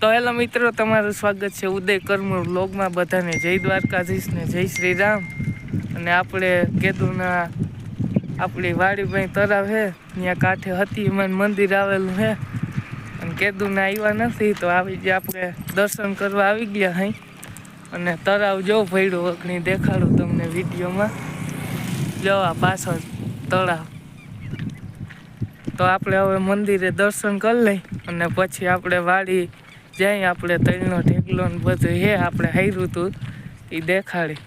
તો હેલો મિત્રો, તમારું સ્વાગત છે ઉદય કરમૂર વ્લોગમાં બધાને. જય દ્વારકાધીશ ને જય શ્રી રામ અને આપણે કેદુના, આપણી વાડી ભાઈ તરાવ છે ત્યાં કાંઠે હતીમાન મંદિર આવેલું છે અને કેદુના આવ્યા નથી, તો આવી જે આપણે દર્શન કરવા આવી ગયા હઈ. અને તરાવ જો ભયડું વખણી દેખાડું તમને વિડીયોમાં. જવા પાછળ તળાવ. તો આપણે હવે મંદિરે દર્શન કરી લઈ અને પછી આપણે વાડી જાય આપણે તળનો ઢેકલો ને બધું હે આપણે હાર્યું હતું એ દેખાડી.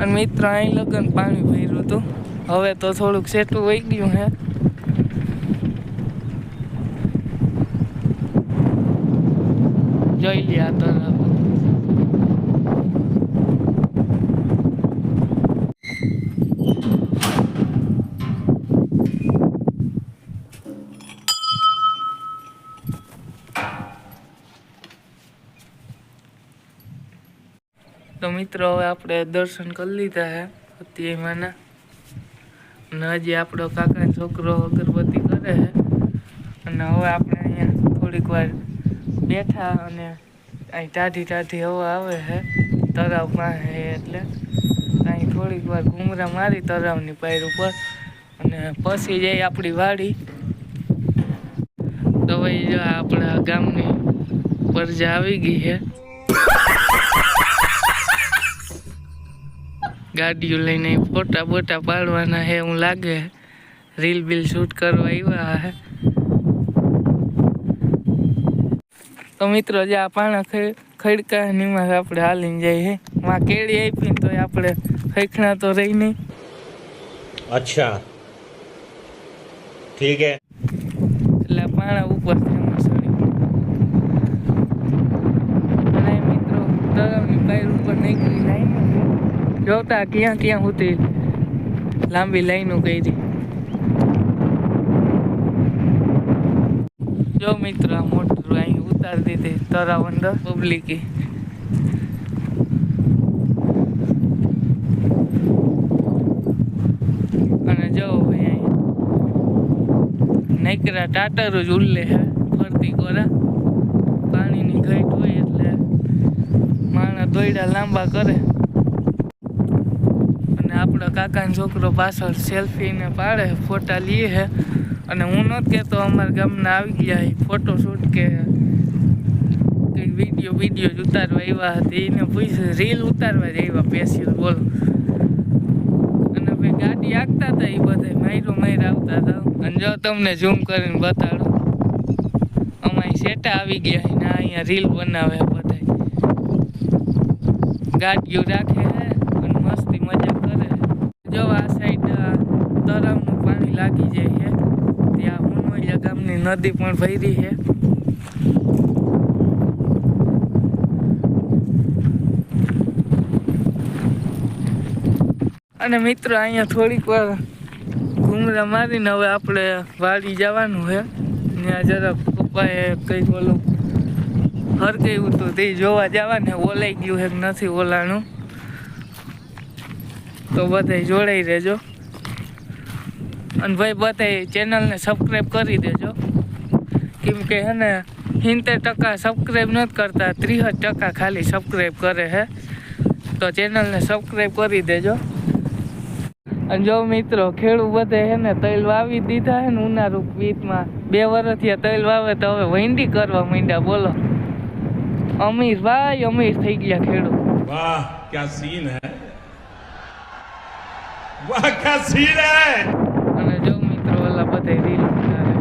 અને મિત્ર અહીં લગન પાણી ભર્યું હતું હવે તો થોડુંક સેટું વહી ગયું હે. જોઈ લે આ તરફ. તો મિત્રો, હવે આપણે દર્શન કરી લીધા હે અત્યારમાંના અને હજી આપણો કાકા છોકરો અગરબત્તી કરે છે અને હવે આપણે અહીંયા થોડીક વાર બેઠા અને અહીં ટાઢી ટાઢી હવા આવે છે તળાવ પાસે એટલે. અહીં થોડીક વાર ઘૂમરા મારી તળાવની પાયર ઉપર અને પછી જઈ આપણી વાડી. તો ભાઈ આપણા ગામની પરજા આવી ગઈ છે ગાડીઓ લઈને ફોટા બોટા પાડવાના હે હું લાગે રીલ બિલ શૂટ કરવા આવ્યા હે. તો મિત્રો જે આ પાણા ખડકા નીમાં આપણે હાલીને જાય હે. માં કેળી આપી તો આપણે ખૈખણા તો રહી નહીં અચ્છા. ઠીક હે. એટલે પાણા ઉપર મિત્રો તળાવની પાયર ઉપર નીકળી લાઈન જોતા ક્યાં ક્યાં સુધી લાંબી લાઈનો કરી. જો મિત્ર મોટર અહીં ઉતારી દીધી તળાવ અંદર પબ્લિકે અને જો ભાઈ નૈકરા ટાટર જ ઉલ્લે હે, ફરતી કોરા. પાણીની ઘટ હોય એટલે માણસ દોયડા લાંબા કરે. આપણો કાકાનો છોકરો પાછળ સેલ્ફી ને પાડે ફોટા લઈએ હે. અને હું નહોત કહેતો અમારા ગામના આવી ગયા હે ફોટો શૂટ કે કંઈક વીડિયો વીડિયો જ ઉતારવા આવ્યા હતા. એને પૂછે રીલ ઉતારવા જ આવ્યા પેશિયલ બોલો. અને ભાઈ ગાડી આગતા હતા એ બધા, માયરો માયર આવતા હતા. અને જો તમને ઝૂમ કરીને બતાડો, અમારી સેટા આવી ગયા ને અહીંયા રીલ બનાવે બધા ગાડીઓ રાખે મસ્તી મજા કરે. જો આ સાઈડ તળાવનું પાણી લાગી જાય છે ત્યાં હુનવૈયા ગામની નદી પણ ભરી છે અને મિત્રો, અહીંયા થોડીક વાર ઘૂમરા મારીને હવે આપણે વાડી જવાનું છે ત્યાં જરાક પપ્પાએ કંઈક ઓલું હરગાયું તો તે જોવા જવાને ઓલાઈ ગયું છે નથી ઓલાણું. તો બધે જોડાઈ રહેજો. અને ભાઈ બધે ચેનલને સબસ્ક્રાઈબ કરી દેજો. કેમ કે હે ને, સિત્તેર ટકા સબસ્ક્રાઈબ નથી કરતા ત્રીસ ટકા ખાલી સબસ્ક્રાઈબ કરે હે. તો ચેનલને સબસ્ક્રાઈબ કરી દેજો. અને જો મિત્રો, ખેડૂત બધે હે ને તૈલ વાવી દીધા હે ને ઉનારૂપ વીતમાં. બે વર્ષથી તૈલ વાવે તો હવે વૈંડી કરવા માંડ્યા, બોલો. અમીર ભાઈ અમીર થઈ ગયા ખેડૂત. વાહ, ક્યાં સીન હે. વાકા અને જો મિત્રો, ઓલા બધા રીલ બનાવે.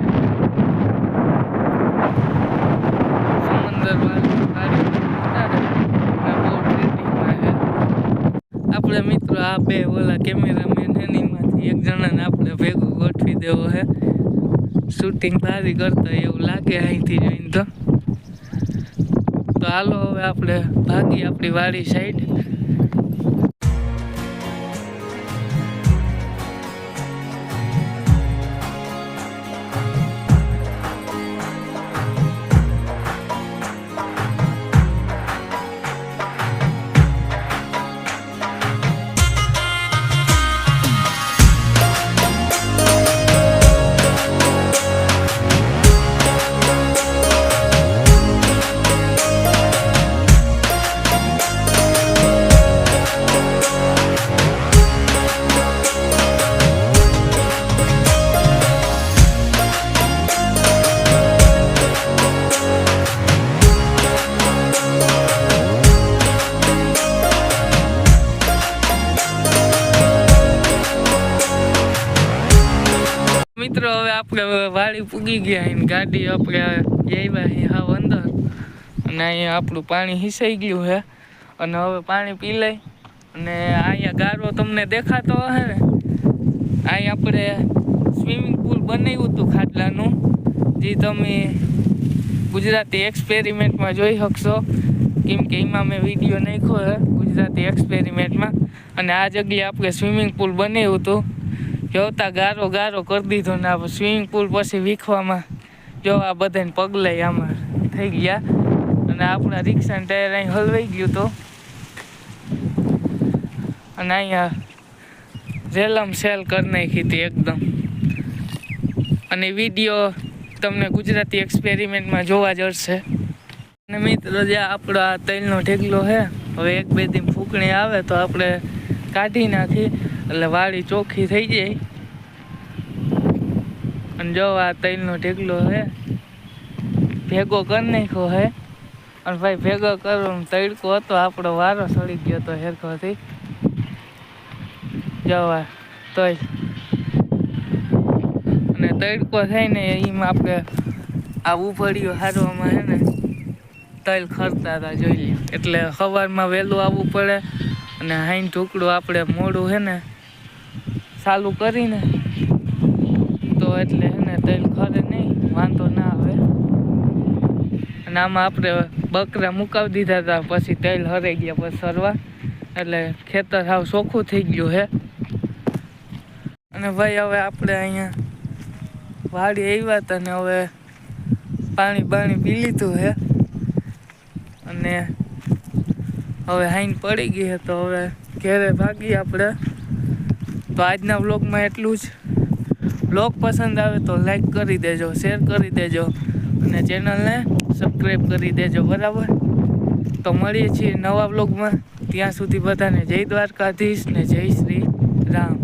સમંદર આપણે મિત્રો, આ બે ઓલા કેમેરામેન એનીમાંથી એક જણાને આપણે ભેગું ગોઠવી દેવો હે. શૂટિંગ સારી કરતા એવું લાગે અહીંથી જોઈને તો. તો હાલો, હવે આપણે ભાગી આપણી વાડી સાઈડ વાડી પૂગી ગયા અહીં ગાડી આપણે અહીં હાવ અંદર. અને અહીંયા આપણું પાણી હિસાઈ ગયું છે અને હવે પાણી પી લઈ. અને અહીંયા ગારો તમને દેખાતો હશે ને. અહીં આપણે સ્વિમિંગ પુલ બનાવ્યું હતું ખાટલાનું. જે તમે ગુજરાતી એક્સપેરિમેન્ટમાં જોઈ શકશો. કેમ કે એમાં મેં વીડિયો નાખ્યો છે ગુજરાતી એક્સપેરિમેન્ટમાં. અને આ જગ્યાએ આપણે સ્વિમિંગ પુલ બનાવ્યું હતું. જોતા ગારો ગારો કરી દીધો ને આ સ્વિમિંગ પુલ પછી વીખવામાં જો આ બધાને પગલે આમાં થઈ ગયા. અને આપણા રિક્ષાને ટાયર અહીં હલવાઈ ગયું તો. અને અહીંયા રેલમ સેલ કરી નાખી હતી એકદમ. અને વીડિયો તમને ગુજરાતી એક્સપેરિમેન્ટમાં જોવા જશે અને મિત્રો, જે આપણો આ તૈલનો ઢેગલો છે, હવે એક બે દિન ફૂંકણી આવે તો આપણે કાઢી નાખી. એટલે વાડી ચોખ્ખી થઈ જાય અને જો આ તૈલનો ઢેકલો છે, ભેગો કરી નાખ્યો હે અને ભાઈ ભેગો કરો તડકો હતો, આપણો વારો સળી ગયો હતો હેરખોથી જવા તોય. અને તડકો થાય ને એમાં આપણે આ ઉફળીઓ હારવામાં છે ને, તલ ખરતા હતા જોઈ લે એટલે સવારમાં વહેલું આવવું પડે અને હાઈન ટુકડું આપણે મોડું છે ને ચાલુ કરીને. તો એટલે એને તેલ ખરે નહીં, વાંધો ના આવે. અને આમાં આપણે બકરા મુકાવી દીધા હતા પછી તેલ હરાઈ ગયા પછી સરવા એટલે ખેતર સાવ ચોખ્ખું થઈ ગયું છે અને ભાઈ હવે આપણે અહીંયા વાડી આવ્યા હતા ને હવે પાણી બાણી પી લીધું છે અને હવે હાઈન પડી ગઈ હે તો હવે ઘેરે ભાગીએ આપણે. તો આજના વ્લોગમાં એટલું જ. વ્લોગ પસંદ આવે તો લાઈક કરી દેજો શેર કરી દેજો અને ચેનલને સબસ્ક્રાઈબ કરી દેજો, બરાબર? તો મળીએ છીએ નવા વ્લોગમાં. ત્યાં સુધી બધાને જય દ્વારકાધીશ ને જય શ્રી રામ.